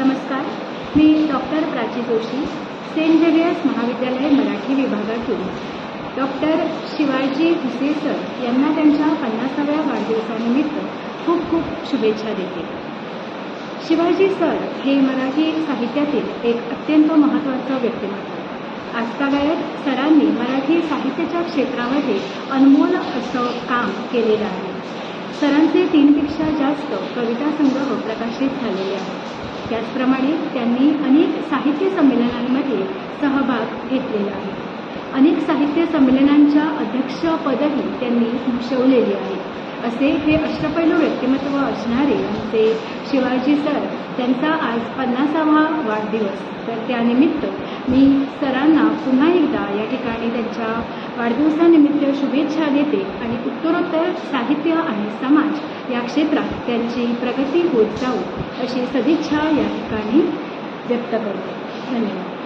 नमस्कार. मी doctor Prachi Joshi Saint Xavier's महाविद्यालय मराठी विभागातून. डॉक्टर शिवाजी भुसे सर यांना त्यांच्या पन्नासाव्या वाढदिवसानिमित्त खूप खूप शुभेच्छा देते. शिवाजी सर हे मराठी साहित्यातील एक अत्यंत महत्त्वाचं व्यक्तिमत्व. आजतागायत सरांनी मराठी साहित्याच्या क्षेत्रामध्ये अनमोल असं काम केलेलं आहे. सरांचे तीनपेक्षा जास्त कविता संग्रह प्रकाशित झालेले आहेत. त्याचप्रमाणे त्यांनी अनेक साहित्य संमेलनांमध्ये सहभाग घेतलेला आहे. अनेक साहित्य संमेलनांच्या अध्यक्षपदही त्यांनी भूषवलेली आहे. असे हे अष्टपैलू व्यक्तिमत्व असणारे आमचे शिवाजी सर त्यांचा आज पन्नासावा वाढदिवस. तर त्यानिमित्त मी सरांना पुन्हा एकदा या ठिकाणी त्यांच्या वाढदिवसानिमित्त शुभेच्छा देते आणि उत्तरोत्तर साहित्य आणि समाज या क्षेत्रात त्यांची प्रगती होत जाऊ अशी सदिच्छा या ठिकाणी व्यक्त करते. धन्यवाद.